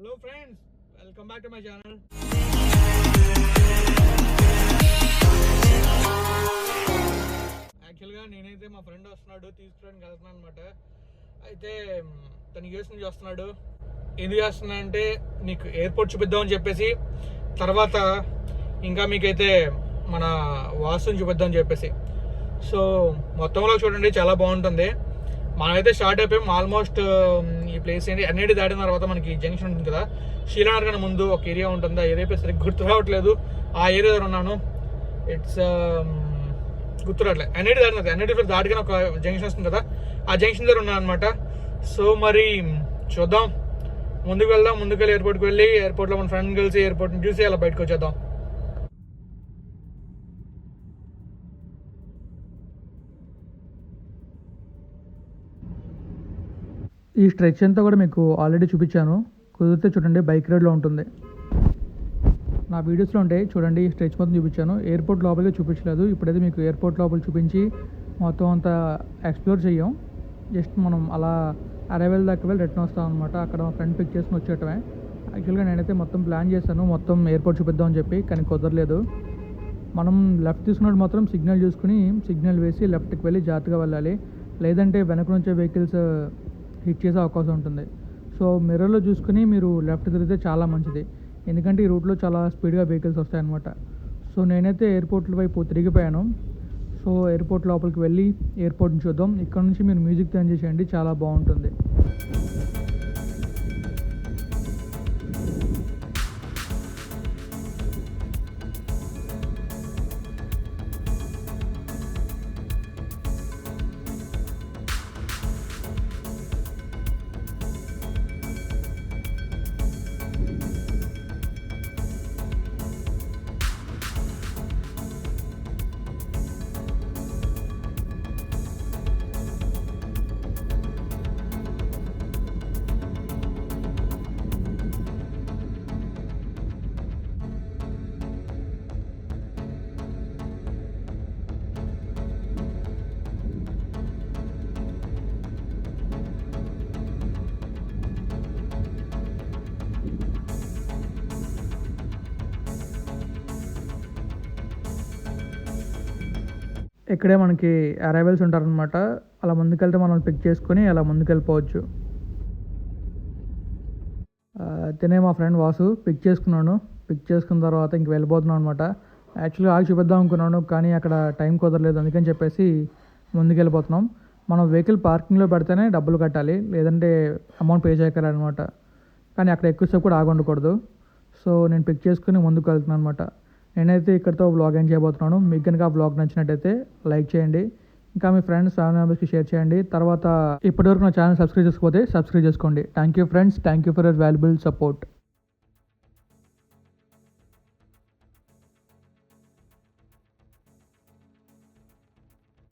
Hello friends welcome back to my channel యాక్చువల్గా నేనైతే మా ఫ్రెండ్ వస్తున్నాడు తీసుకురావడానికి వెళ్తున్నాను అనమాట అయితే తను యూఎస్ నుంచి వస్తున్నాడు. ఎందుకు చేస్తున్నా అంటే నీకు ఎయిర్పోర్ట్ చూపిద్దామని చెప్పేసి తర్వాత ఇంకా మీకైతే మన వాసుని చూపిద్దామని చెప్పేసి. సో మొత్తంలో చూడండి చాలా బాగుంటుంది. మనమైతే స్టార్ట్ అయిపోయాం ఆల్మోస్ట్ ఈ ప్లేస్ ఏంటి? అన్నిటి దాటిన తర్వాత మనకి జంక్షన్ ఉంటుంది కదా. శ్రీనగర్ ముందు ఒక ఏరియా ఉంటుంది? ఆ ఏరియా పేరు సరిగ్గా గుర్తు రావట్లేదు. ఆ ఏరియా దగ్గర ఉన్నాను. ఇట్స్ um, గుర్తు రావట్లేదు. అన్నిటి దాటిన అన్నిటి పేరు ఒక జంక్షన్ వస్తుంది కదా. ఆ జంక్షన్ దగ్గర ఉన్నాను అనమాట సో మరి చూద్దాం. ముందుకు వెళ్దాం. ముందుకు వెళ్ళి ఎయిర్పోర్ట్కి వెళ్ళి ఎయిర్పోర్ట్లో మన ఫ్రెండ్ కలిసి ఎయిర్పోర్ట్ని చూసి అలా బయటకు వచ్చేద్దాం. ఈ స్ట్రెచ్ అంతా కూడా మీకు ఆల్రెడీ చూపించాను. కుదిరితే చూడండి బైక్ రైడ్లో ఉంటుంది. నా వీడియోస్లో ఉంటాయి చూడండి ఈ స్ట్రెచ్ మొత్తం చూపించాను. ఎయిర్పోర్ట్ లోపలికి చూపించలేదు. ఇప్పుడైతే మీకు ఎయిర్పోర్ట్ లోపల చూపించి మొత్తం అంతా ఎక్స్ప్లోర్ చేయం. జస్ట్ మనం అలా అరైవల్ దాకా వెళ్ళి రిటర్న్ వస్తాం అనమాట అక్కడ మా ఫ్రెండ్ పిక్ చేసుకుని వచ్చేయటమే. యాక్చువల్గా నేనైతే మొత్తం ప్లాన్ చేశాను మొత్తం ఎయిర్పోర్ట్ చూపిద్దామని చెప్పి కానీ కుదరలేదు. మనం లెఫ్ట్ తీసుకున్నప్పుడు మాత్రం సిగ్నల్ చూసుకుని సిగ్నల్ వేసి లెఫ్ట్కి వెళ్ళి జాగ్రత్తగా వెళ్ళాలి. లేదంటే వెనక నుంచే వెహికల్స్ హిట్ చేసే అవకాశం ఉంటుంది. సో మిర్రర్లో చూసుకుని మీరు లెఫ్ట్ తిరిగితే చాలా మంచిది. ఎందుకంటే ఈ రూట్లో చాలా స్పీడ్గా వెహికల్స్ వస్తాయన్నమాట. సో నేనైతే ఎయిర్పోర్ట్ వైపు తిరిగిపోయాను. సో ఎయిర్పోర్ట్ లోపలికి వెళ్ళి ఎయిర్పోర్ట్ని చూద్దాం. ఇక్కడ నుంచి మీరు మ్యూజిక్ తయారు చేసేయండి చాలా బాగుంటుంది. ఇక్కడే మనకి అరైవల్స్ ఉంటారనమాట అలా ముందుకెళ్తే మనం పిక్ చేసుకొని అలా ముందుకెళ్ళిపోవచ్చు. తినే మా ఫ్రెండ్ వాసు పిక్ చేసుకున్నాను పిక్ చేసుకున్న తర్వాత ఇంక వెళ్ళిపోతున్నాను అనమాట యాక్చువల్గా ఆగి చూపిద్దాం అనుకున్నాను కానీ అక్కడ టైం కుదరలేదు. అందుకని చెప్పేసి ముందుకెళ్ళిపోతున్నాం. మనం వెహికల్ పార్కింగ్లో పెడితేనే డబ్బులు కట్టాలి. లేదంటే అమౌంట్ పే చేయగలనమాట కానీ అక్కడ ఎక్కువసేపు కూడా ఆగి ఉండకూడదు. సో నేను పిక్ చేసుకుని ముందుకు వెళ్తున్నాను అనమాట నేనైతే ఇక్కడితో బ్లాగ్ ఎండ్ చేయబోతున్నాను. మీకు కనుక ఆ బ్లాగ్ నచ్చినట్టయితే లైక్ చేయండి. ఇంకా మీ ఫ్రెండ్స్ ఫ్యామిలీ మెంబర్స్కి షేర్ చేయండి. తర్వాత ఇప్పటివరకు నా ఛానల్ సబ్స్క్రైబ్ చేసుకోకపోతే సబ్స్క్రైబ్ చేసుకోండి. Thank you friends thank you for your valuable support